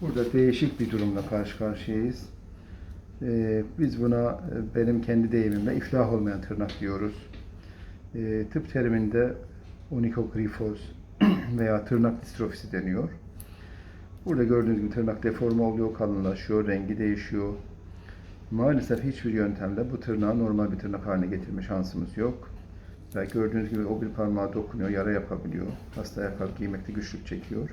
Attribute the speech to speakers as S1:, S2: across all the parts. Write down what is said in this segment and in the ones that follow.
S1: Burada değişik bir durumla karşı karşıyayız. Ee, biz buna e, benim kendi deyimimle iflah olmayan tırnak diyoruz. Ee, tıp teriminde onikogrifoz veya tırnak distrofisi deniyor. Burada gördüğünüz gibi tırnak deforme oluyor, kalınlaşıyor, rengi değişiyor. Maalesef hiçbir yöntemle bu tırnağı normal bir tırnak haline getirme şansımız yok. Ve gördüğünüz gibi o bir parmağa dokunuyor, yara yapabiliyor. Hasta ayakkabı giymekte güçlük çekiyor.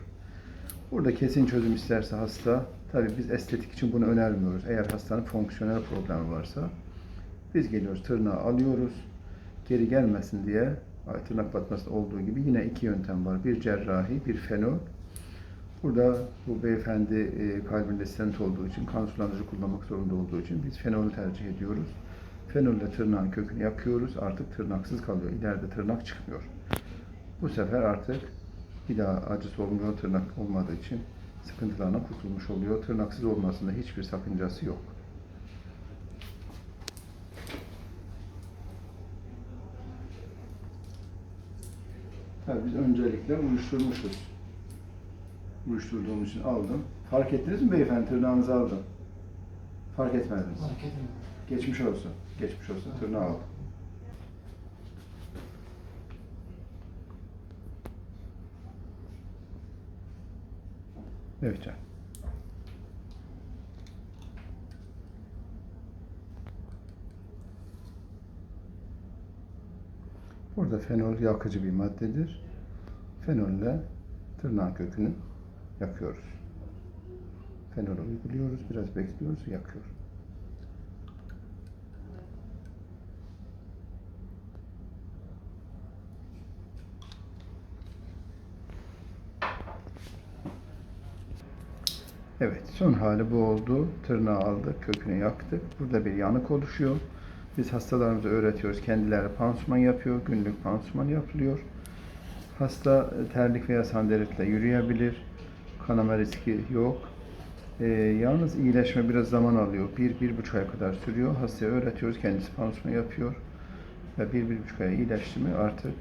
S1: Burada kesin çözüm isterse hasta, tabii biz estetik için bunu önermiyoruz. Eğer hastanın fonksiyonel problemi varsa biz geliyoruz, tırnağı alıyoruz. Geri gelmesin diye tırnak batması olduğu gibi yine iki yöntem var. Bir cerrahi, bir fenol. Burada bu beyefendi e, kalbinde stent olduğu için, kan sulandırıcı kullanmak zorunda olduğu için biz fenolü tercih ediyoruz. Fenolle tırnağın kökünü yakıyoruz. Artık tırnaksız kalıyor. İleride tırnak çıkmıyor. Bu sefer artık bir daha acısı olmuyor tırnak olmadığı için sıkıntılarına kurtulmuş oluyor. Tırnaksız olmasında hiçbir sakıncası yok. Tabii biz öncelikle uyuşturmuşuz. Uyuşturduğum için aldım. Fark ettiniz mi beyefendi tırnağınızı aldım. Fark etmediniz.
S2: Fark etmiyorum.
S1: Geçmiş olsun. Geçmiş olsun. Tırnağı aldım. Evet canım. Burada fenol yakıcı bir maddedir. Fenolle tırnağın kökünü yakıyoruz. Fenol uyguluyoruz, biraz bekliyoruz, yakıyor. Evet, son hali bu oldu. Tırnağı aldık, kökünü yaktık. Burada bir yanık oluşuyor. Biz hastalarımıza öğretiyoruz. Kendileri pansuman yapıyor. Günlük pansuman yapılıyor. Hasta terlik veya sandaletle yürüyebilir. Kanama riski yok. Ee, yalnız iyileşme biraz zaman alıyor. Bir, bir buçuk aya kadar sürüyor. Hastaya öğretiyoruz. Kendisi pansuman yapıyor. Ve bir, bir buçuk aya iyileşti mi artık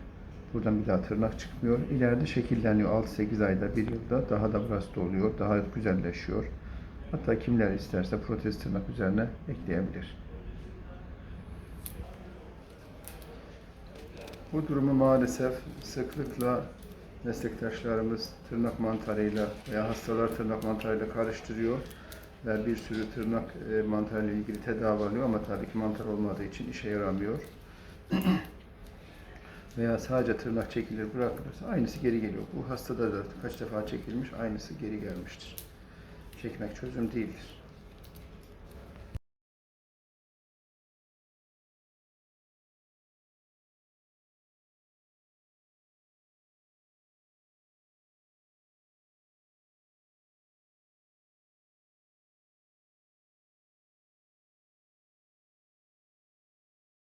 S1: buradan bir daha tırnak çıkmıyor. İleride şekilleniyor. 6-8 ayda, bir yılda daha da burası da oluyor. Daha güzelleşiyor. Hatta kimler isterse protez tırnak üzerine ekleyebilir. Bu durumu maalesef sıklıkla meslektaşlarımız tırnak mantarıyla veya hastalar tırnak mantarıyla karıştırıyor ve bir sürü tırnak e, mantarıyla ilgili tedavi alıyor ama tabii ki mantar olmadığı için işe yaramıyor. veya sadece tırnak çekilir bırakılırsa aynısı geri geliyor. Bu hastada da kaç defa çekilmiş aynısı geri gelmiştir. Çekmek çözüm değildir.